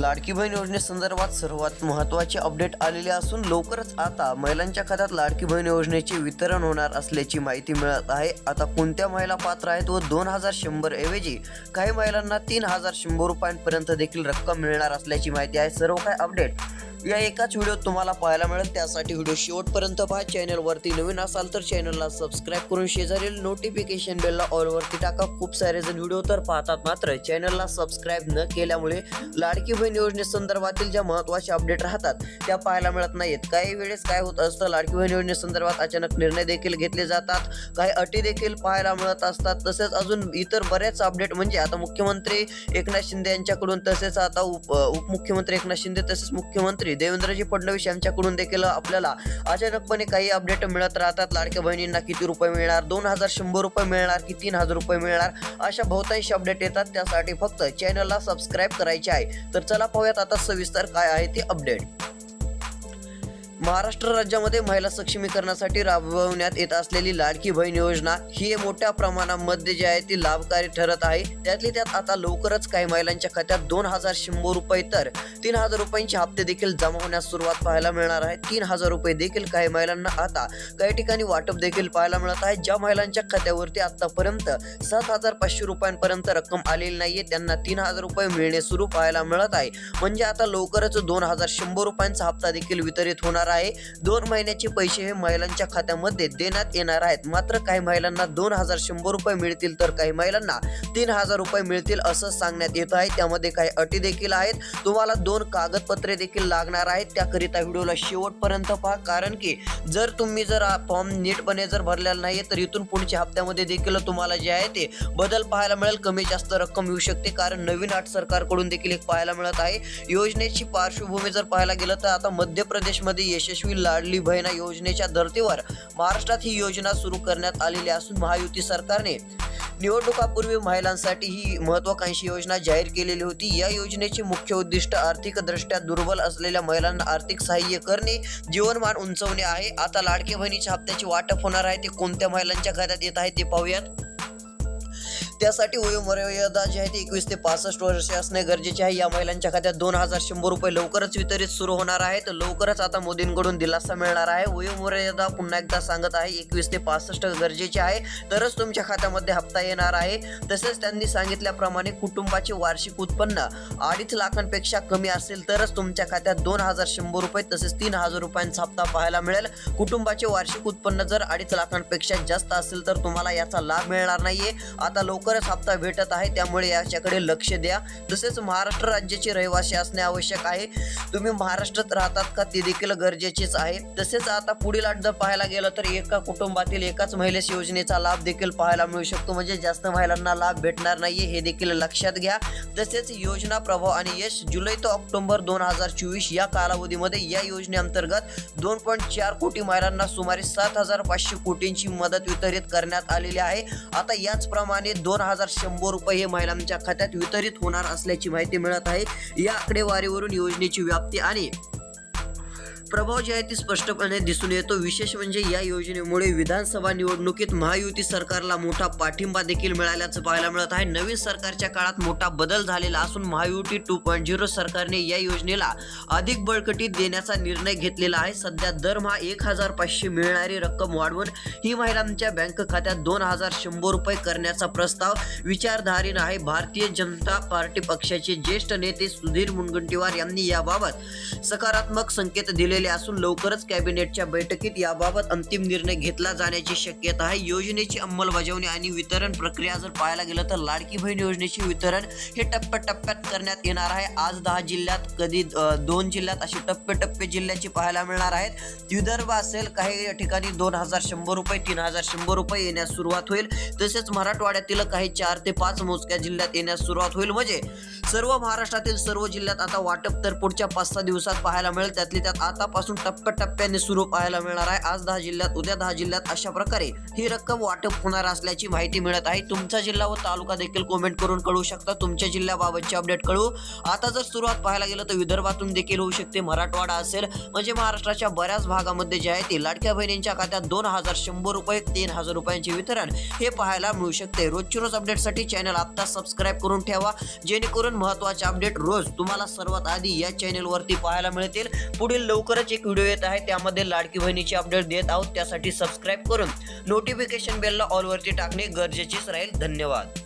लाडकी बहीण योजनेसंदर्भात सर्वात महत्त्वाचे अपडेट आलेले असून लवकरच आता महिलांच्या खात्यात लाडकी बहीण योजनेचे वितरण होणार असल्याची माहिती मिळत आहे. आता कोणत्या महिला पात्र आहेत व दोन हजार शंभर ऐवजी काही महिलांना तीन हजार शंभर रुपयांपर्यंत देखील रक्कम मिळणार असल्याची माहिती आहे. सर्व काय अपडेट या एकाच व्हिडिओत तुम्हाला पाहायला मिळेल. त्यासाठी व्हिडिओ शेवटपर्यंत पहा. चॅनलवरती नवीन असाल तर चॅनलला सबस्क्राईब करून शेजारील नोटिफिकेशन बेलला ऑलवरती टाका. खूप सारे जण व्हिडिओ तर पाहतात मात्र चॅनलला सबस्क्राईब न केल्यामुळे लाडकी बहीण योजनेसंदर्भातील ज्या महत्त्वाच्या अपडेट राहतात त्या पाहायला मिळत नाहीत. काही वेळेस काय होत असतं लाडकी बहीण योजनेसंदर्भात अचानक निर्णय देखील घेतले जातात. काही अटी देखील पाहायला मिळत असतात. तसेच अजून इतर बऱ्याच अपडेट म्हणजे आता मुख्यमंत्री एकनाथ शिंदे यांच्याकडून तसेच आता उप उपमुख्यमंत्री एकनाथ शिंदे तसेच मुख्यमंत्री देवेंद्रजी फडणवीस यांच्याकडून देखील आपल्याला अचानकपणे काही अपडेट मिळत राहतात. लाडक्या बहिणींना किती रुपये मिळणार? दोन हजार शंभर रुपये मिळणार की तीन हजार रुपये मिळणार? अशा बहुतांशी अपडेट येतात. त्यासाठी फक्त चॅनलला सबस्क्राईब करायचे आहे. तर चला पाहूयात आता सविस्तर काय आहे ते अपडेट महाराष्ट्र राज्यामध्ये महिला सक्षमीकरणासाठी राबवण्यात येत असलेली लाडकी बहीण योजना ही मोठ्या प्रमाणामध्ये जी आहे ती लाभकारी ठरत आहे. त्यातली त्यात आता लवकरच काही महिलांच्या खात्यात दोन हजार शंभर रुपये तर तीन हजार रुपयांचे हप्ते देखील जमा होण्यास सुरुवात पाहायला मिळणार आहे. तीन हजार रुपये देखील काही महिलांना आता काही ठिकाणी वाटप देखील पाहायला मिळत आहे. ज्या महिलांच्या खात्यावरती आतापर्यंत सात हजार पाचशे रुपयांपर्यंत रक्कम आलेली नाहीये त्यांना तीन हजार रुपये मिळणे सुरू पाहायला मिळत आहे. म्हणजे आता लवकरच दोन हजार शंभर रुपयांचा हप्ता देखील वितरित होणार आहे. दोन महिन्याचे पैसे हे महिलांच्या खात्यामध्ये देण्यात येणार आहेत. मात्र काही महिलांना दोन हजार शंभर रुपये मिळतील तर काही महिलांना तीन हजार रुपये मिळतील असं सांगण्यात येत आहे. त्यामध्ये काही अटी देखील आहेत. तुम्हाला दोन कागदपत्रे देखील लागणार आहेत. त्याकरिता व्हिडिओला शेवटपर्यंत पहा. कारण की जर तुम्ही जर फॉर्म नीटपणे जर भरलेला नाही तर इथून पुढच्या हप्त्यामध्ये देखील तुम्हाला जे आहे ते बदल पाहायला मिळेल. कमी जास्त रक्कम येऊ शकते. कारण नवीन आठ सरकारकडून देखील एक पाहायला मिळत आहे. योजनेची पार्श्वभूमी जर पाहायला गेलं तर आता मध्य प्रदेशमध्ये यशस्वी लाडली बहिणा योजनेच्या धर्तीवर महाराष्ट्रात ही योजना सुरू करण्यात आलेली असून महायुती सरकारने निवडणुकापूर्वी महिलांसाठी ही महत्वाकांक्षी योजना जाहीर केलेली होती. या योजनेचे मुख्य उद्दिष्ट आर्थिकदृष्ट्या दुर्बल असलेल्या महिलांना आर्थिक सहाय्य करणे जीवनमान उंचवणे आहे. आता लाडके बहिणीच्या हप्त्याचे वाटप होणार आहे. ते कोणत्या महिलांच्या खात्यात येत आहे ते पाहूयात. त्यासाठी वयोमर्यादा जी आहे ती एकवीस ते पासष्ट वर्ष असणे गरजेचे आहे. या महिलांच्या खात्यात दोन हजार शंभर रुपये लवकरच वितरित सुरू होणार आहेत लवकरच आता मोदींकडून दिलासा मिळणार आहे. वयोमर्यादा पुन्हा एकदा सांगत आहे एकवीस ते पासष्ट गरजेचे आहे. तरच तुमच्या खात्यामध्ये हप्ता येणार आहे. तसेच त्यांनी सांगितल्याप्रमाणे कुटुंबाचे वार्षिक उत्पन्न अडीच लाखांपेक्षा कमी असेल तरच तुमच्या खात्यात दोन हजार शंभर रुपये तसेच तीन हजार रुपयांचा हप्ता पाहायला मिळेल. कुटुंबाचे वार्षिक उत्पन्न जर अडीच लाखांपेक्षा जास्त असेल तर तुम्हाला याचा लाभ मिळणार नाहीये. आता लवकरच हप्ता भेटत आहे. त्यामुळे याच्याकडे लक्ष द्या. तसेच महाराष्ट्र राज्याचे रहिवासी असणे आवश्यक आहे. तुम्ही महाराष्ट्रात राहतात का ते देखील गरजेचेच आहे. तसेच आता पुढील आठ जर पाहायला गेलं तर एका कुटुंबातील एकाच महिलेस योजनेचा लाभ देखील पाहायला मिळू शकतो. म्हणजे जास्त महिलांना लाभ भेटणार नाहीये हे देखील लक्षात घ्या. तसेच योजना प्रभाव आणि यश जुलै ते ऑक्टोबर दोन हजार चोवीस या कालावधीमध्ये या योजनेअंतर्गत दोन पॉईंट चार कोटी महिलांना सुमारे सात हजार पाचशे कोटींची मदत वितरित करण्यात आलेली आहे. आता याचप्रमाणे दोन हजार शंभर रुपये हे महिलांच्या खात्यात वितरित होणार असल्याची माहिती मिळत आहे. या आकडेवारीवरून योजनेची व्याप्ती आणि प्रभाव जे आहे ती स्पष्टपणे दिसून येतो. विशेष म्हणजे या योजनेमुळे विधानसभा निवडणुकीत महायुती सरकारला मोठा पाठिंबा देखील मिळाल्याचं पाहायला मिळत आहे. नवीन सरकारच्या काळात मोठा बदल झालेला असून महायुती टू पॉईंट झिरो सरकारने या योजनेला अधिक बळकटी देण्याचा निर्णय घेतलेला आहे. सध्या दरमहा एक हजार पाचशे मिळणारी रक्कम वाढवून ही महिलांच्या बँक खात्यात दोन हजार शंभर रुपये करण्याचा प्रस्ताव विचारधारीन आहे. भारतीय जनता पार्टी पक्षाचे ज्येष्ठ नेते सुधीर मुनगंटीवार यांनी याबाबत सकारात्मक संकेत दिले दिलेले असून लवकरच कॅबिनेटच्या बैठकीत याबाबत अंतिम निर्णय घेतला जाण्याची शक्यता आहे. योजनेची अंमलबजावणी आणि वितरण प्रक्रिया जर पाहायला गेलं तर लाडकी बहीण योजनेचे वितरण हे टप्प्याटप्प्यात करण्यात येणार आहे. आज दहा जिल्ह्यात कधी दोन जिल्ह्यात असे टप्पे टप्पे जिल्ह्याचे पाहायला मिळणार आहेत. विदर्भ असेल काही ठिकाणी दोन हजार शंभर रुपये तीन हजार शंभर रुपये येण्यास सुरुवात होईल. तसेच मराठवाड्यातील काही चार ते पाच मोजक्या जिल्ह्यात येण्यास सुरुवात होईल. म्हणजे सर्व महाराष्ट्रातील सर्व जिल्ह्यात आता वाटप तर पुढच्या पाच सहा दिवसात पाहायला मिळेल. त्यातली त्यात आता उद्यापासून टप्प्याटप्प्याने सुरू पाहायला मिळणार आहे. आज दहा जिल्ह्यात उद्या दहा जिल्ह्यात अशा प्रकारे ही रक्कम वाटप होणार असल्याची माहिती मिळत आहे. तुमचा जिल्हा व तालुका देखील कमेंट करून कळू शकता. तुमच्या जिल्ह्याबाबतचे अपडेट कळू आता जर सुरुवात पाहायला गेलं तर विदर्भातून देखील होऊ शकते. मराठवाडा असेल म्हणजे महाराष्ट्राच्या बऱ्याच भागामध्ये जे आहे ते लाडक्या बहिणींच्या खात्यात दोन हजार शंभर रुपये तीन हजार रुपयांचे वितरण हे पाहायला मिळू शकते. रोजची रोज अपडेटसाठी चॅनल आत्ता सबस्क्राईब करून ठेवा. जेणेकरून महत्त्वाचे अपडेट रोज तुम्हाला सर्वात आधी या चॅनलवरती पाहायला मिळतील. पुढील लवकर लवकरच एक व्हिडिओ येत आहे त्यामध्ये लाडकी बहिणीची अपडेट देत आहोत त्यासाठी सबस्क्राईब करून नोटिफिकेशन बेलला ऑलवरती टाकणे गरजेचेच राहील. धन्यवाद.